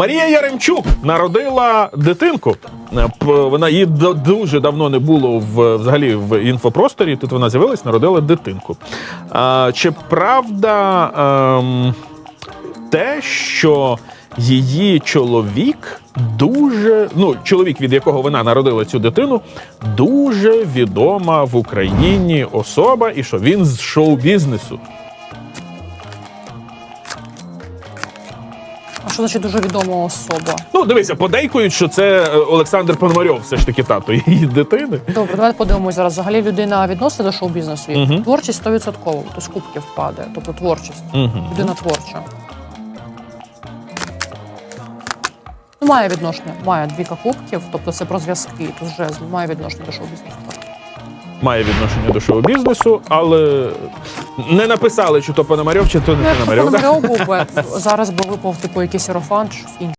Марія Яремчук народила дитинку. Е, Вона її дуже давно не було в взагалі в інфопросторі. Тут вона з'явилась, народила дитинку. А, чи правда ем, те, що її чоловік дуже, ну, чоловік, від якого вона народила цю дитину, дуже відома в Україні особа, і що він з шоу-бізнесу. А що значить дуже відома особа? Ну, дивися, подейкують, що це е, Олександр Пономарьов, все ж таки тато її дитини. Добре, давайте подивимось зараз. Взагалі людина відноситься до шоу-бізнесу. Мгм. Творчість 100%, тобто з кубків падає, тобто творчість. Угу. Людина творча. Ну, має відношення, має двійка кубків, тобто це про зв'язки, тут жезл, має відношення до шоу-бізнесу. так. Має відношення до шоу-бізнесу, але не написали, чи то Пономарьов, чи то не Пономарьов. Пономарьов був би, зараз би випав типу якийсь ерофант, щось інше.